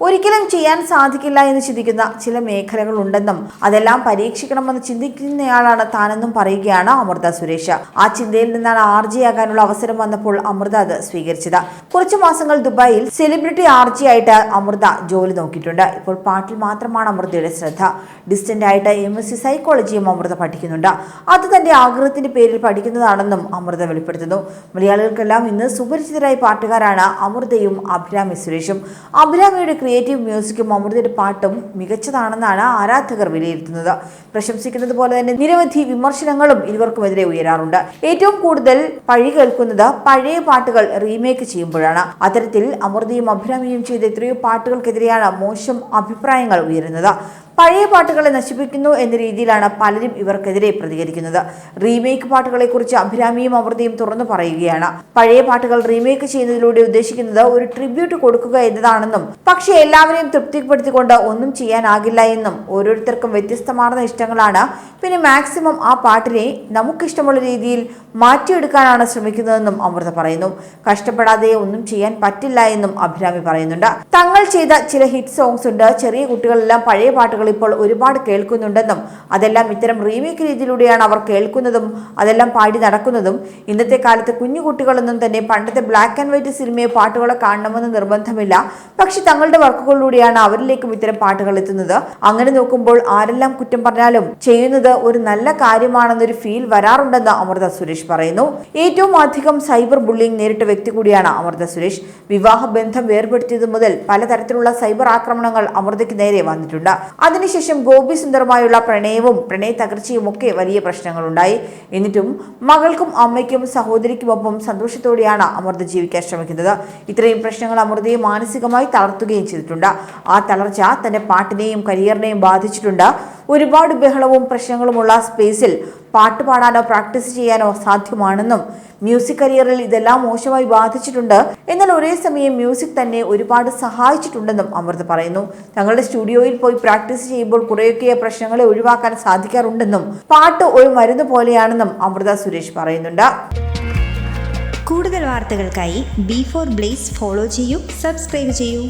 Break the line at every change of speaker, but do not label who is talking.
ഒരിക്കലും ചെയ്യാൻ സാധിക്കില്ല എന്ന് ചിന്തിക്കുന്ന ചില മേഖലകളുണ്ടെന്നും അതെല്ലാം പരീക്ഷിക്കണമെന്ന് ചിന്തിക്കുന്നയാളാണ് താനെന്നും പറയുകയാണ് അമൃത സുരേഷ്. ആ ചിന്തയിൽ നിന്നാണ് ആർജിയാകാനുള്ള അവസരം വന്നപ്പോൾ അമൃത അത് സ്വീകരിച്ചത്. കുറച്ചു മാസങ്ങൾ ദുബായിൽ സെലിബ്രിറ്റി ആർജി ആയിട്ട് അമൃത ജോലി നോക്കിയിട്ടുണ്ട്. ഇപ്പോൾ പാട്ടിൽ മാത്രമാണ് അമൃതയുടെ ശ്രദ്ധ. ഡിസ്റ്റന്റ് ആയിട്ട് എം എസ് സി സൈക്കോളജിയും അമൃത പഠിക്കുന്നുണ്ട്. അത് തന്റെ ആഗ്രഹത്തിന്റെ പേരിൽ പഠിക്കുന്നതാണെന്നും അമൃത വെളിപ്പെടുത്തുന്നു. മലയാളികൾക്കെല്ലാം ഇന്ന് സുപരിചിതരായ പാട്ടുകാരാണ് അമൃതയും അഭിരാമി സുരേഷും. അഭിരാമിയുടെ ക്രിയേറ്റീവ് മ്യൂസിക്കും അമൃതയുടെ പാട്ടും മികച്ചതാണെന്നാണ് ആരാധകർ വിലയിരുത്തുന്നത്. പ്രശംസിക്കുന്നത് പോലെ തന്നെ നിരവധി വിമർശനങ്ങളും ഇരുവർക്കുമെതിരെ ഉയരാറുണ്ട്. ഏറ്റവും കൂടുതൽ പഴി കേൾക്കുന്നത് പഴയ പാട്ടുകൾ റീമേക്ക് ചെയ്യുമ്പോഴാണ്. അത്തരത്തിൽ അമൃതയും അഭിരാമിയും ചെയ്ത എത്രയോ പാട്ടുകൾക്കെതിരെയാണ് മോശം അഭിപ്രായങ്ങൾ ഉയരുന്നത്. പഴയ പാട്ടുകളെ നശിപ്പിക്കുന്നു എന്ന രീതിയിലാണ് പലരും ഇവർക്കെതിരെ പ്രതികരിക്കുന്നത്. റീമേക്ക് പാട്ടുകളെ കുറിച്ച് അഭിരാമിയും അമൃതയും തുറന്നു പറയുകയാണ്. പഴയ പാട്ടുകൾ റീമേക്ക് ചെയ്യുന്നതിലൂടെ ഉദ്ദേശിക്കുന്നത് ഒരു ട്രിബ്യൂട്ട് കൊടുക്കുക എന്നതാണെന്നും പക്ഷേ എല്ലാവരെയും തൃപ്തിപ്പെടുത്തിക്കൊണ്ട് ഒന്നും ചെയ്യാനാകില്ല എന്നും ഓരോരുത്തർക്കും വ്യത്യസ്തമാർന്ന ഇഷ്ടങ്ങളാണ്. പിന്നെ മാക്സിമം ആ പാട്ടിനെ നമുക്കിഷ്ടമുള്ള രീതിയിൽ മാറ്റിയെടുക്കാനാണ് ശ്രമിക്കുന്നതെന്നും അമൃത പറയുന്നു. കഷ്ടപ്പെടാതെ ഒന്നും ചെയ്യാൻ പറ്റില്ല എന്നും അഭിരാമി പറയുന്നുണ്ട്. തങ്ങൾ ചെയ്ത ചില ഹിറ്റ് സോങ്സ് ഉണ്ട്. ചെറിയ കുട്ടികളെല്ലാം പഴയ പാട്ടുകൾ ഇപ്പോൾ ഒരുപാട് കേൾക്കുന്നുണ്ടെന്നും അതെല്ലാം ഇത്തരം റീമേക്ക് രീതിയിലൂടെയാണ് അവർ കേൾക്കുന്നതും അതെല്ലാം പാടി നടക്കുന്നതും. ഇന്നത്തെ കാലത്ത് കുഞ്ഞു കുട്ടികളൊന്നും തന്നെ പണ്ടത്തെ ബ്ലാക്ക് ആൻഡ് വൈറ്റ് സിനിമയെ പാട്ടുകളെ കാണണമെന്ന് നിർബന്ധമില്ല. പക്ഷെ തങ്ങളുടെ വർക്കുകളിലൂടെയാണ് അവരിലേക്കും ഇത്തരം പാട്ടുകൾ എത്തുന്നത്. അങ്ങനെ നോക്കുമ്പോൾ ആരെല്ലാം കുറ്റം പറഞ്ഞാലും ചെയ്യുന്നത് ഒരു നല്ല കാര്യമാണെന്നൊരു ഫീൽ വരാറുണ്ടെന്ന് അമൃത സുരേഷ് പറയുന്നു. ഏറ്റവും അധികം സൈബർ ബുള്ളിംഗ് നേരിട്ട വ്യക്തി കൂടിയാണ് അമൃത സുരേഷ്. വിവാഹ ബന്ധം വേർപെടുത്തിയത് മുതൽ പലതരത്തിലുള്ള സൈബർ ആക്രമണങ്ങൾ അമൃതയ്ക്ക് നേരെ വന്നിട്ടുണ്ട്. അതിനുശേഷം ഗോപി സുന്ദറുമായുള്ള പ്രണയവും പ്രണയ തകർച്ചയും ഒക്കെ വലിയ പ്രശ്നങ്ങളുണ്ടായി. എന്നിട്ടും മകൾക്കും അമ്മയ്ക്കും സഹോദരിക്കുമൊപ്പം സന്തോഷത്തോടെയാണ് അമൃത ജീവിക്കാൻ ശ്രമിക്കുന്നത്. ഇത്രയും പ്രശ്നങ്ങൾ അമൃതയെ മാനസികമായി തളർത്തുകയും ചെയ്തിട്ടുണ്ട്. ആ തളർച്ച തന്റെ പാട്ടിനെയും കരിയറിനെയും ബാധിച്ചിട്ടുണ്ട്. ഒരുപാട് ബഹളവും പ്രശ്നങ്ങളുമുള്ള സ്പേസിൽ പാട്ട് പാടാനോ പ്രാക്ടീസ് ചെയ്യാനോ സാധ്യമാണെന്നും മ്യൂസിക് കരിയറിൽ ഇതെല്ലാം മോശമായി ബാധിച്ചിട്ടുണ്ട്. എന്നാൽ ഒരേ സമയം മ്യൂസിക് തന്നെ ഒരുപാട് സഹായിച്ചിട്ടുണ്ടെന്നും അമൃത് പറയുന്നു. തങ്ങളുടെ സ്റ്റുഡിയോയിൽ പോയി പ്രാക്ടീസ് ചെയ്യുമ്പോൾ കുറേയൊക്കെ പ്രശ്നങ്ങളെ ഒഴിവാക്കാൻ സാധിക്കാറുണ്ടെന്നും പാട്ട് ഒരു മരുന്ന് പോലെയാണെന്നും അമൃത സുരേഷ് പറയുന്നുണ്ട്.
കൂടുതൽ വാർത്തകൾക്കായി ബി ഫോർ ബ്ലേസ് ഫോളോ ചെയ്യൂ സബ്സ്ക്രൈബ് ചെയ്യൂ.